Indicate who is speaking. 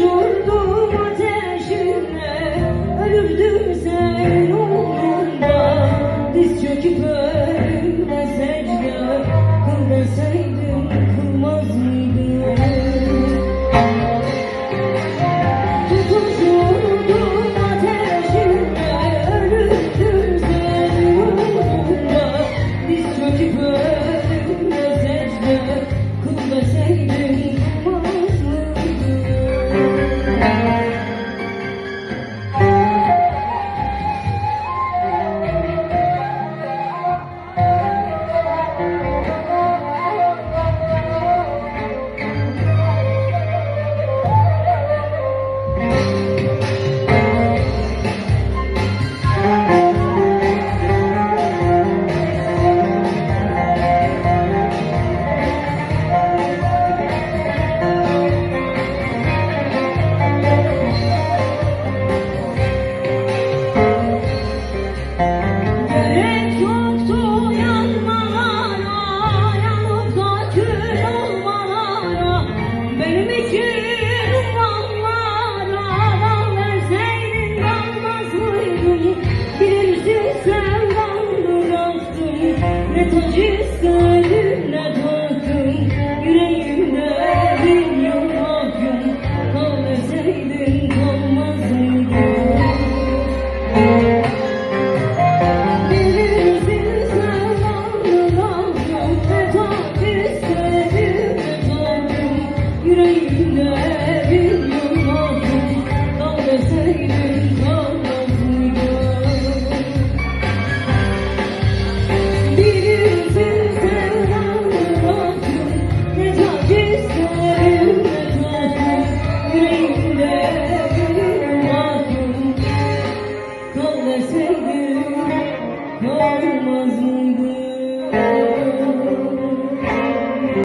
Speaker 1: tuttum ateşinle Ölürdüm sen uğrunda. Diz çöküp önümde secde Kıl deseydim kılmaz mıydın Tutuşurdum ateşinle Ölürdüm sen uğrunda. Diz çöküp önümde secde Kıl deseydim Yalnızdım